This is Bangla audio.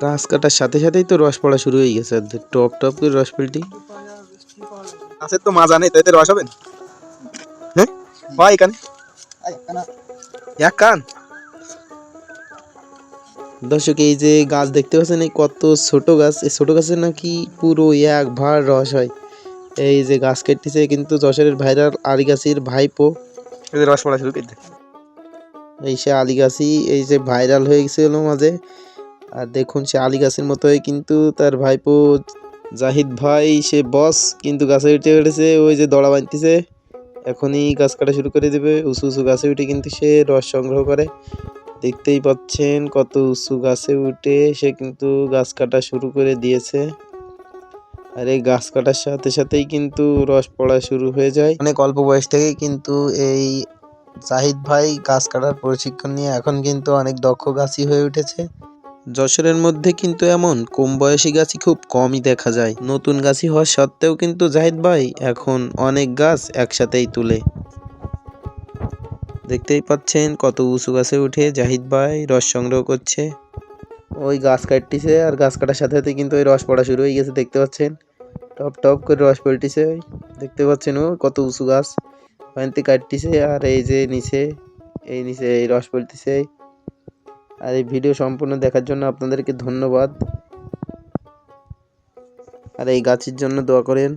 গাছ কাটার সাথে সাথেই তো রস পড়া শুরু হয়ে গেছে। টপ টপ করে রস পেলটি। গাছের তো মাজা নেই তাইতে রস হবে? হ্যাঁ? হয় এখানে। এক কান। দর্শক এই যে গাছ দেখতে পাচ্ছেন এই কত ছোট গাছ। এই ছোট গাছের নাকি পুরো এক ভার রস হয়। এই যে গাছ কেটেছে কিন্তু যশোরের ভাইরাল আলিগাছির ভাইপো। রস পড়া শুরু করে দে। এই সে আলিগাছি এই যে ভাইরাল হয়ে গেছিল মাঝে। আর দেখুন সে আলিগাছির মতোই কিন্তু তার ভাইপো জাহিদ ভাই, সে বস কিন্তু গাছে উঠে উঠেছে ওই যে দড়া বাঁধতেছে। এখনই গাছ কাটা শুরু করে দেবে। উঁচু উঁচু গাছে উঠে কিন্তু সে রস সংগ্রহ করে। দেখতেই পাচ্ছেন কত উঁচু গাছে উঠে সে কিন্তু গাছ কাটা শুরু করে দিয়েছে। আর এই গাছ কাটার সাথে সাথেই কিন্তু রস পড়া শুরু হয়ে যায়। অনেক অল্প বয়স থেকেই কিন্তু এই জাহিদ ভাই গাছ কাটার প্রশিক্ষণ নিয়ে এখন কিন্তু অনেক দক্ষ গাছই হয়ে উঠেছে। যশোরের মধ্যে কিন্তু এমন কম বয়সী গাছই খুব কমই দেখা যায়। নতুন গাছই হওয়া সত্ত্বেও কিন্তু জাহিদ ভাই এখন অনেক গাছ একসাথেই তুলে। দেখতেই পাচ্ছেন কত উঁচু গাছে উঠে জাহিদ ভাই রস সংগ্রহ করছে। ওই গাছ কাটতিছে আর গাছ কাটার সাথে সাথে কিন্তু ওই রস পড়া শুরু হয়ে গেছে, দেখতে পাচ্ছেন? টপ টপ করে রস পড়তিছে দেখতে পাচ্ছেন ও কত উঁচু গাছ। ওখানতে কাটতিছে আর এই যে নিচে, এই নিচে এই রস পড়তিছে। আর এই ভিডিও সম্পূর্ণ দেখার জন্য আপনাদেরকে ধন্যবাদ। আর এই গাছের জন্য দোয়া করেন।